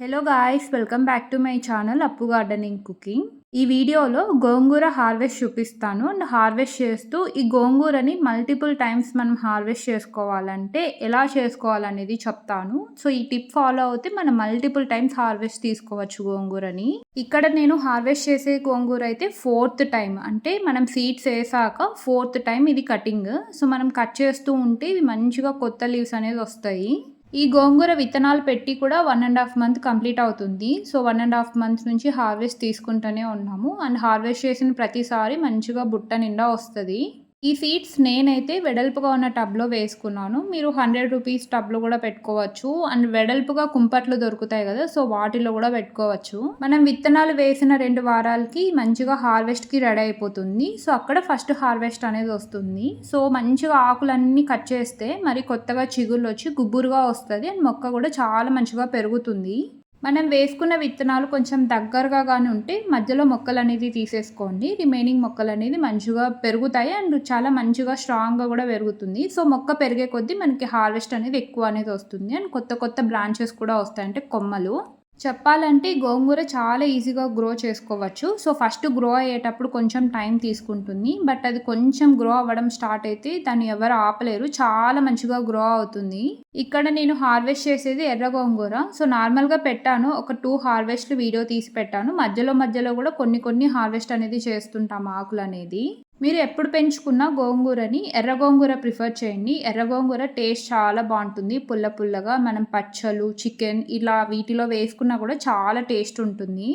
Hello guys welcome back to my channel Appu gardening cooking ఈ వీడియోలో gongura harvest చూపిస్తాను. And harvest చేస్తూ ఈ గోంగూరని మల్టిపుల్ టైమ్స్ మనం హార్వెస్ట్ చేసుకోవాలంటే ఎలా చేసుకోవాలనేది చెప్తాను. సో ఈ టిప్ ఫాలో అవుతే మనం మల్టిపుల్ టైమ్స్ హార్వెస్ట్ తీసుకోవచ్చు గోంగూరని. ఇక్కడ నేను హార్వెస్ట్ చేసే గోంగూర అయితే ఫోర్త్ టైం అంటే మనం సీడ్స్ వేసాక ఫోర్త్ టైం ఇది కటింగ్ సో మనం కట్ చేస్తూ ఉంటే ఇవి మంచిగా కొత్త లీవ్స్ అనేది వస్తాయి. ఈ గోంగూర విత్తనాలు పెట్టి కూడా one and half month complete అవుతుంది. So one and half month నుంచి హార్వెస్ట్ తీసుకుంటూనే ఉన్నాము. అండ్ హార్వెస్ట్ చేసిన ప్రతిసారి మంచిగా బుట్ట నిండా వస్తుంది. ఈ సీడ్స్ నేనైతే వెడల్పుగా ఉన్న టబ్లో వేసుకున్నాను. మీరు హండ్రెడ్ రూపీస్ టబ్లో కూడా పెట్టుకోవచ్చు. అండ్ వెడల్పుగా కుంపట్లు దొరుకుతాయి కదా సో వాటిలో కూడా పెట్టుకోవచ్చు. మనం విత్తనాలు వేసిన రెండు వారాలకి మంచిగా హార్వెస్ట్కి రెడీ అయిపోతుంది. సో అక్కడ ఫస్ట్ హార్వెస్ట్ అనేది వస్తుంది. సో మంచిగా ఆకులన్నీ కట్ చేస్తే మరి కొత్తగా చిగుళ్ళు వచ్చి గుబ్బురుగా వస్తుంది. అండ్ మొక్క కూడా చాలా మంచిగా పెరుగుతుంది. మనం వేసుకున్న విత్తనాలు కొంచెం దగ్గరగా కానీ ఉంటే మధ్యలో మొక్కలు అనేది తీసేసుకోండి. రిమైనింగ్ మొక్కలు అనేది మంచిగా పెరుగుతాయి అండ్ చాలా మంచిగా స్ట్రాంగ్గా కూడా పెరుగుతుంది. సో మొక్క పెరిగే కొద్దీ మనకి హార్వెస్ట్ అనేది ఎక్కువ అనేది వస్తుంది. అండ్ కొత్త కొత్త బ్రాంచెస్ కూడా వస్తాయి. అంటే కొమ్మలు. చెప్పాలంటే గోంగూర చాలా ఈజీగా గ్రో చేసుకోవచ్చు. సో ఫస్ట్ గ్రో అయ్యేటప్పుడు కొంచెం టైం తీసుకుంటుంది. బట్ అది కొంచెం గ్రో అవ్వడం స్టార్ట్ అయితే దాన్ని ఎవరు ఆపలేరు. చాలా మంచిగా గ్రో అవుతుంది. ఇక్కడ నేను హార్వెస్ట్ చేసేది ఎర్ర గోంగూర. సో నార్మల్గా పెట్టాను. ఒక టూ హార్వెస్ట్ వీడియో తీసి పెట్టాను. మధ్యలో మధ్యలో కూడా కొన్ని కొన్ని హార్వెస్ట్ అనేది చేస్తుంటాం ఆకులు అనేది. మీరు ఎప్పుడు పెంచుకున్న గోంగూరని ఎర్ర గోంగూర ప్రిఫర్ చేయండి. ఎర్ర గోంగూర టేస్ట్ చాలా బాగుంటుంది. పుల్ల పుల్లగా మనం పచ్చలు చికెన్ ఇలా వీటిలో వేసుకున్నా కూడా చాలా టేస్ట్ ఉంటుంది.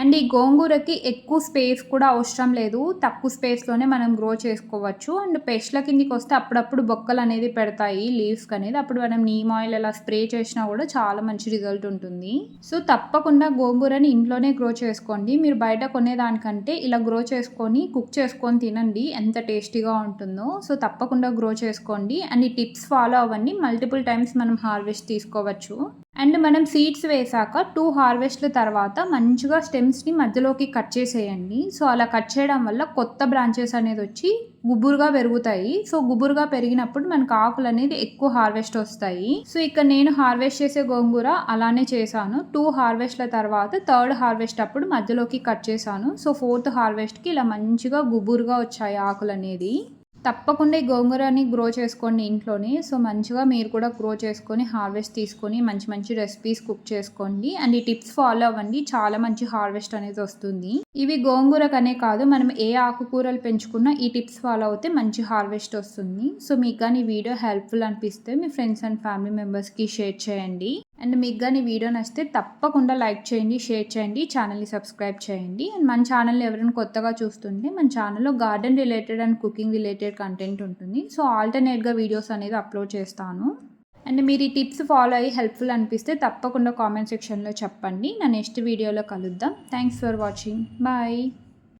అండ్ ఈ గోంగూరకి ఎక్కువ స్పేస్ కూడా అవసరం లేదు. తక్కువ స్పేస్లోనే మనం గ్రో చేసుకోవచ్చు. అండ్ పెస్ట్ల కిందికి వస్తే అప్పుడప్పుడు బొక్కలు అనేది పెడతాయి. లీవ్స్కి అనేది అప్పుడు మనం నీమ్ ఆయిల్ అలా స్ప్రే చేసినా కూడా చాలా మంచి రిజల్ట్ ఉంటుంది. సో తప్పకుండా గోంగూరని ఇంట్లోనే గ్రో చేసుకోండి. మీరు బయట కొనేదానికంటే ఇలా గ్రో చేసుకొని కుక్ చేసుకొని తినండి. ఎంత టేస్టీగా ఉంటుందో. సో తప్పకుండా గ్రో చేసుకోండి. అండ్ ఈ టిప్స్ ఫాలో అవ్వండి. మల్టిపుల్ టైమ్స్ మనం హార్వెస్ట్ తీసుకోవచ్చు. అండ్ మనం సీడ్స్ వేసాక టూ హార్వెస్ట్ల తర్వాత మంచిగా స్టెమ్స్ని మధ్యలోకి కట్ చేసేయండి. సో అలా కట్ చేయడం వల్ల కొత్త బ్రాంచెస్ అనేది వచ్చి గుబురుగా పెరుగుతాయి. సో గుబురుగా పెరిగినప్పుడు మనకు ఆకులు అనేది ఎక్కువ హార్వెస్ట్ వస్తాయి. సో ఇక్కడ నేను హార్వెస్ట్ చేసే గోంగూర అలానే చేశాను. టూ హార్వెస్ట్ల తర్వాత థర్డ్ హార్వెస్ట్ అప్పుడు మధ్యలోకి కట్ చేశాను. సో ఫోర్త్ హార్వెస్ట్కి ఇలా మంచిగా గుబురుగా వచ్చాయి ఆకులు అనేది. తప్పకుండా ఈ గోంగూరని గ్రో చేసుకోండి ఇంట్లోనే. సో మంచిగా మీరు కూడా గ్రో చేసుకొని హార్వెస్ట్ తీసుకొని మంచి మంచి రెసిపీస్ కుక్ చేసుకోండి. అండ్ ఈ టిప్స్ ఫాలో అవ్వండి. చాలా మంచి హార్వెస్ట్ అనేది వస్తుంది. ఇవి గోంగూరకనే కాదు మనం ఏ ఆకుకూరలు పెంచుకున్నా ఈ టిప్స్ ఫాలో అవుతే మంచి హార్వెస్ట్ వస్తుంది. సో మీకు కానీ వీడియో హెల్ప్ఫుల్ అనిపిస్తే మీ ఫ్రెండ్స్ అండ్ ఫ్యామిలీ మెంబర్స్కి షేర్ చేయండి. అండ్ మీకు కానీ వీడియో నచ్చితే తప్పకుండా లైక్ చేయండి షేర్ చేయండి ఛానల్ని సబ్స్క్రైబ్ చేయండి. అండ్ మన ఛానల్ని ఎవరైనా కొత్తగా చూస్తుంటే మన ఛానల్లో garden related and cooking related content ఉంటుంది. సో ఆల్టర్నేట్గా వీడియోస్ అనేది అప్లోడ్ చేస్తాను. అండ్ మీరు ఈ టిప్స్ ఫాలో అయ్యి హెల్ప్ఫుల్ అనిపిస్తే తప్పకుండా కామెంట్ సెక్షన్లో చెప్పండి. నా నెక్స్ట్ వీడియోలో కలుద్దాం. Thanks for watching. బాయ్.